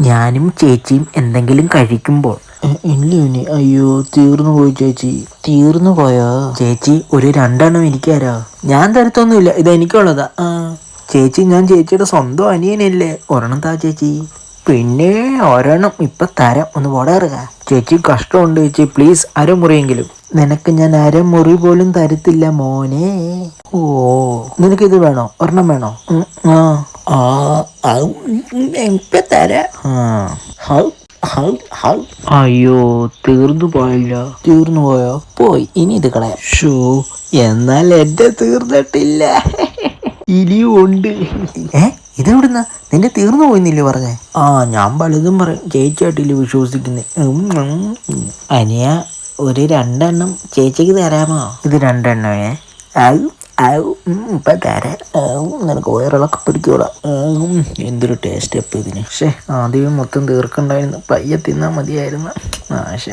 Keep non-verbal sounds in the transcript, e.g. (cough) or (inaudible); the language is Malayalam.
ഞാനും ചേച്ചിയും എന്തെങ്കിലും കഴിക്കുമ്പോൾ. ഇല്ല അയ്യോ തീർന്നു പോയി ചേച്ചി. തീർന്നു പോയോ? ചേച്ചി ഒരു രണ്ടെണ്ണം എനിക്കാരോ. ഞാൻ തരത്തൊന്നുമില്ല. ഇത് എനിക്കുള്ളതാ ആ. ചേച്ചി ഞാൻ ചേച്ചിയുടെ സ്വന്തം അനിയനല്ലേ? ഒരെണ്ണം താ ചേച്ചി. പിന്നെ ഒരെണ്ണം ഇപ്പൊ തരാം. ഒന്ന് പോടാറുക. ചേച്ചി കഷ്ടമുണ്ട് ചേച്ചി. പ്ലീസ് അരമുറിയെങ്കിലും. നിനക്ക് ഞാൻ അരമുറി പോലും തരത്തില്ല മോനെ. ഓ നിനക്ക് ഇത് വേണോ? ഒരെണ്ണം വേണോ? ആ. ഇപ്പൊ തരാം. അയ്യോ തീർന്നു പോയല്ലോ. തീർന്നു പോയോ? പോയി. ഇനി ഇത് കളയാം. ഷോ എന്നാൽ എന്റെ തീർന്നിട്ടില്ല. (laughs) ഇനിയും ഉണ്ട്. ഏ? ഇതെവിടുന്ന നിന്റെ തീർന്നു പോയിന്നില്ലേ പറഞ്ഞേ? ആ ഞാൻ പലതും പറയും. ചേച്ചിയായിട്ടില്ല വിശ്വസിക്കുന്നേ. അനിയ ഒരു രണ്ടെണ്ണം ചേച്ചിക്ക് തരാമോ? ഇത് രണ്ടെണ്ണമേ. ഉം, ഇപ്പൊ തരാം. ഔ, നിനക്ക് വയറിളക്കം ഉം, എന്തൊരു ടേസ്റ്റ് അപ്പൊ ഇതിന്. പക്ഷേ ആദ്യം മൊത്തം തീർക്കണ്ടായിരുന്നു. പയ്യെ തിന്നാൽ മതിയായിരുന്നു. ആശ